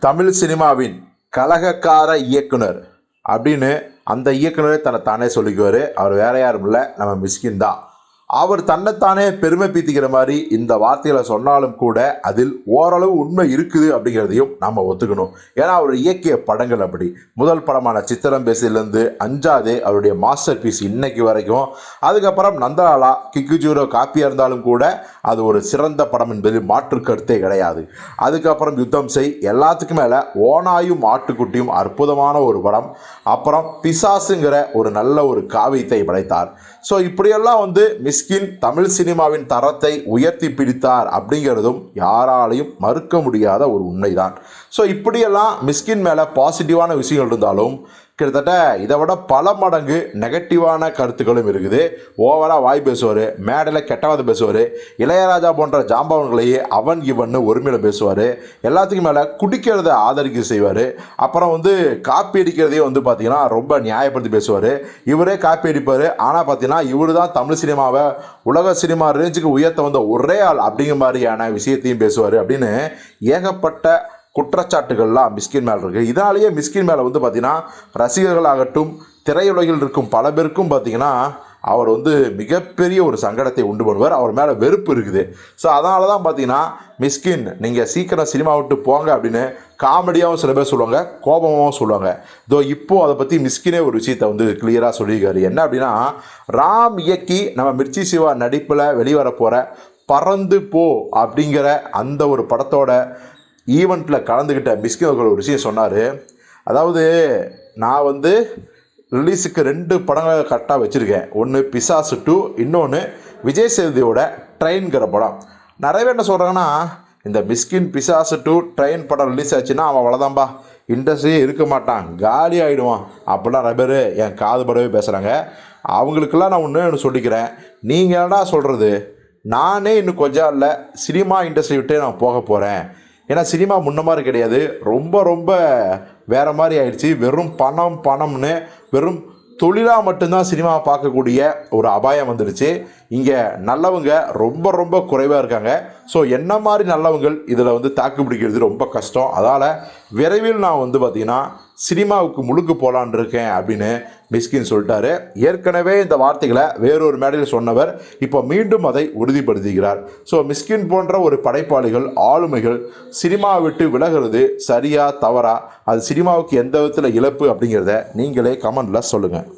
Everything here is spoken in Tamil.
தமிழ் சினிமாவின் கலகக்கார இயக்குனர் அப்படின்னு அந்த இயக்குனரே தன்னை தானே சொல்லிக்குவார். அவர் வேற யாரும் இல்லை. நம்ம மிஸ்கின் தான். அவர் தன்னைத்தானே பெருமை பீத்திக்கிற மாதிரி இந்த வார்த்தைகளை சொன்னாலும் கூட அதில் ஓரளவு உண்மை இருக்குது அப்படிங்கிறதையும் நம்ம ஒத்துக்கணும். ஏன்னா அவர் இயக்கிய படங்கள் அப்படி. முதல் படமான சித்திரம் பேசிலேருந்து அஞ்சாதே அவருடைய மாஸ்டர் பீஸ் இன்னைக்கு வரைக்கும். அதுக்கப்புறம் நந்தலாலா கிக்கு ஜூரோ காப்பியாக இருந்தாலும் கூட அது ஒரு சிறந்த படம் என்பதில் மாற்று கருத்தே கிடையாது. அதுக்கப்புறம் யுத்தம் செய் எல்லாத்துக்கும் மேலே ஓனாயும் ஆட்டுக்குட்டியும் அற்புதமான ஒரு படம். அப்புறம் பிசாசுங்கிற ஒரு நல்ல ஒரு காவியத்தை படைத்தார். ஸோ இப்படியெல்லாம் வந்து மிஸ் மிஸ்கின் தமிழ் சினிமாவின் தரத்தை உயர்த்தி பிடித்தார் அப்படிங்கிறதும் யாராலையும் மறுக்க முடியாத ஒரு உண்மைதான். ஸோ இப்படியெல்லாம் மிஸ்கின் மேலே பாசிட்டிவான விஷயங்கள் இருந்தாலும் கிட்டத்தட்ட இதை விட பல மடங்கு நெகட்டிவான கருத்துக்களும் இருக்குது. ஓவராக வாய் பேசுவார் மேடையில் கெட்டவாத பேசுவார் இளையராஜா போன்ற ஜாம்பவன்களையே அவன் இவன்னு ஒருமையில் பேசுவார். எல்லாத்துக்கும் மேலே குடிக்கிறத ஆதரிக்க செய்வார். அப்புறம் வந்து காப்பி அடிக்கிறதையே வந்து பார்த்திங்கன்னா ரொம்ப நியாயப்படுத்தி பேசுவார். இவரே காப்பி அடிப்பார். ஆனால் பார்த்தீங்கன்னா இவர் தான் தமிழ் சினிமாவை உலக சினிமா ரேஞ்சுக்கு உயர்த்த வந்த ஒரே ஆள் அப்படிங்கிற மாதிரியான விஷயத்தையும் பேசுவார் அப்படின்னு ஏகப்பட்ட குற்றச்சாட்டுகள்லாம் மிஸ்கின் மேலே இருக்குது இதனாலேயே மிஸ்கின் மேலே வந்து பார்த்திங்கன்னா ரசிகர்களாகட்டும் திரையுலகில் இருக்கும் பல பேருக்கும் பார்த்திங்கன்னா அவர் வந்து மிகப்பெரிய ஒரு சங்கடத்தை உண்டு பண்ணுவார். அவர் மேலே வெறுப்பு இருக்குது. ஸோ அதனால தான் பார்த்தீங்கன்னா மிஸ்கின் நீங்கள் சீக்கிரம் சினிமா விட்டு போங்க அப்படின்னு காமெடியாகவும் சில பேர் சொல்லுவாங்க கோபமாகவும் சொல்லுவாங்க. இதோ இப்போது அதை பற்றி மிஸ்கினே ஒரு விஷயத்தை வந்து கிளியராக சொல்லியிருக்காரு. என்ன அப்படின்னா ராம் இயக்கி நம்ம மிர்ச்சி சிவா நடிப்பில் வெளிவர போகிற பறந்து போ அப்படிங்கிற அந்த ஒரு படத்தோட ஈவெண்ட்டில் கலந்துக்கிட்ட மிஸ்கின் அவர்கள் ஒரு விஷயம் சொன்னார். அதாவது நான் வந்து ரிலீஸுக்கு ரெண்டு படங்களை கரெக்டாக வச்சுருக்கேன். ஒன்று பிசாசு டூ இன்னொன்று விஜய் சேதுதியோட ட்ரெயின்கிற படம். நிறைய பேர் என்ன சொல்கிறாங்கன்னா இந்த மிஸ்கின் பிசாசு டூ ட்ரெயின் படம் ரிலீஸ் ஆச்சுன்னா அவன் அவ்வளோதான்பா இண்டஸ்ட்ரியே இருக்க மாட்டான். காலி ஆகிடுவான் அப்படிலாம் நிறைய பேர் என் காது படவே பேசுகிறாங்க அவங்களுக்கெல்லாம் நான் ஒன்று ஒன்று சொல்லிக்கிறேன். நீங்கள் என்னடா சொல்கிறது நானே இன்னும் கொஞ்சம் இல்லை சினிமா இண்டஸ்ட்ரி விட்டே நான் போக போகிறேன் ஏன்னா சினிமா முன்ன மாதிரி கிடையாது. ரொம்ப ரொம்ப வேறு மாதிரி ஆயிடுச்சு. வெறும் பணம் பணம்னு வெறும் தொழிலாக மட்டும்தான் சினிமா பார்க்கக்கூடிய ஒரு அபாயம் வந்துடுச்சு இங்கே நல்லவங்க ரொம்ப ரொம்ப குறைவாக இருக்காங்க. ஸோ என்ன மாதிரி நல்லவங்கள் இதில் வந்து தாக்கு பிடிக்கிறது ரொம்ப கஷ்டம். அதால் விரைவில் நான் வந்து பார்த்திங்கன்னா சினிமாவுக்கு முழுக்கு போகலான் இருக்கேன் அப்படின்னு மிஸ்கின் சொல்லிட்டாரு. ஏற்கனவே இந்த வார்த்தைகளை வேறொரு மேடையில் சொன்னவர் இப்போ மீண்டும் அதை உறுதிப்படுத்துகிறார். ஸோ மிஸ்கின் போன்ற ஒரு படைப்பாளிகள் ஆளுமைகள் சினிமாவை விட்டு விலகிறது சரியா தவறா அது சினிமாவுக்கு எந்த விதத்தில் இழப்பு அப்படிங்கிறத நீங்களே கமெண்டில் சொல்லுங்கள்